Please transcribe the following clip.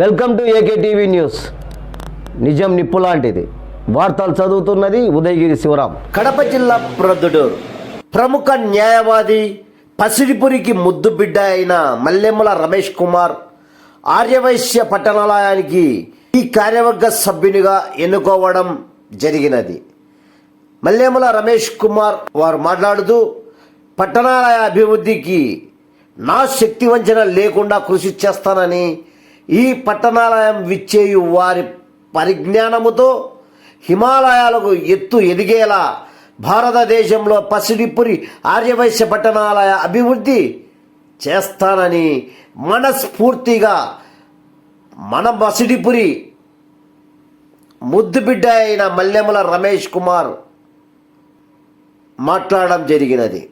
Welcome to AK TV news. నిజం నిప్పు లాంటిది. వార్తలు చదువుతున్నది ఉదయగిరి శివరాం. కడప జిల్లా ప్రొద్దుటూరు. ప్రముఖ న్యాయవాది పసిడిపురికి ముద్దు బిడ్డ అయిన మల్లెమ్మల రమేష్ కుమార్ ఆర్యవైశ్య పట్టణాలయానికి ఈ కార్యవర్గ సభ్యునిగా ఎన్నుకోవడం జరిగినది. మల్లెముల రమేష్ కుమార్ వారు మాట్లాడుతూ పట్టణాలయ అభివృద్ధికి నా శక్తి వంచన లేకుండా కృషి చేస్తానని ఈ పట్టణాలయం విచ్చేయు వారి పరిజ్ఞానముతో హిమాలయాలకు ఎత్తు ఎదిగేలా భారతదేశంలో పసిడిపురి ఆర్యవైశ్య పట్టణాలయ అభివృద్ధి చేస్తానని మనస్ఫూర్తిగా మన పసిడిపురి ముద్దుబిడ్డ అయిన మల్లెముల రమేష్ కుమార్ మాట్లాడడం జరిగినది.